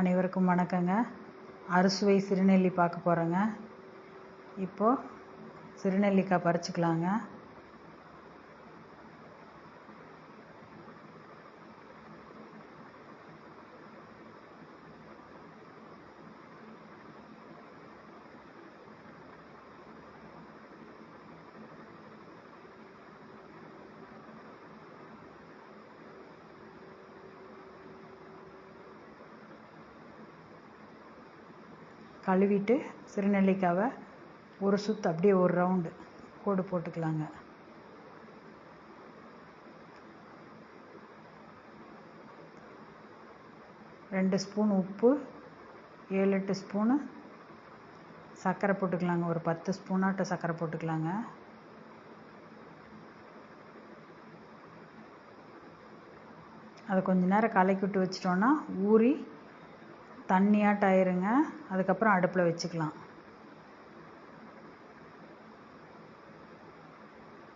அனைவருக்கும் வணக்கங்க. அறுசுவை சிறுநெல்லி பார்க்க போகிறோங்க இப்போது சிறுநெல்லிக்காய் பறிச்சுக்கலாங்க. கழுவிட்டு சிறுநெல்லிக்காவை ஒரு சுத்து அப்படியே ஒரு ரவுண்டு கோடு போட்டுக்கலாங்க. ரெண்டு ஸ்பூன் உப்பு ஏழு எட்டு ஸ்பூனு சர்க்கரை போட்டுக்கலாங்க. ஒரு பத்து ஸ்பூனாட்ட சர்க்கரை போட்டுக்கலாங்க. அதை கொஞ்ச நேரம் கலக்கி விட்டு வச்சிட்டோன்னா ஊறி தண்ணியாட்ட ஆயிருங்க அதுக்கப்புறம் அடுப்பில் வச்சுக்கலாம்.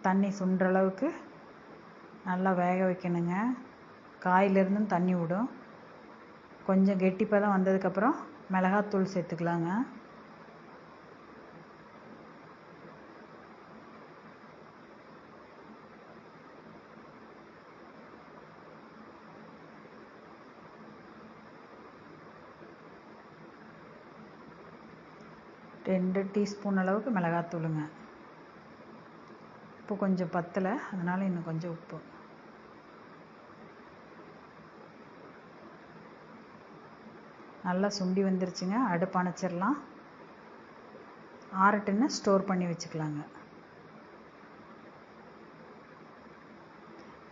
தண்ணி சுண்டுற அளவுக்கு நல்லா வேக வைக்கணுங்க. காயிலிருந்தும் தண்ணி விடும். கொஞ்சம் கெட்டிப்பதம் வந்ததுக்கப்புறம் மிளகாத்தூள் சேர்த்துக்கலாங்க. ரெண்டு டீஸ்பூன் அளவுக்கு மிளகாத்தூளுங்க. உப்பு கொஞ்சம் பத்தலை அதனால் இன்னும் கொஞ்சம் உப்பு. நல்லா சுண்டி வந்துருச்சுங்க அடுப்பு அணைச்சிடலாம். ஆறட்டுன்னு ஸ்டோர் பண்ணி வச்சுக்கலாங்க.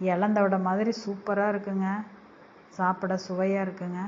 இலந்தோட மாதிரி சூப்பராக இருக்குங்க. சாப்பிட சுவையாக இருக்குங்க.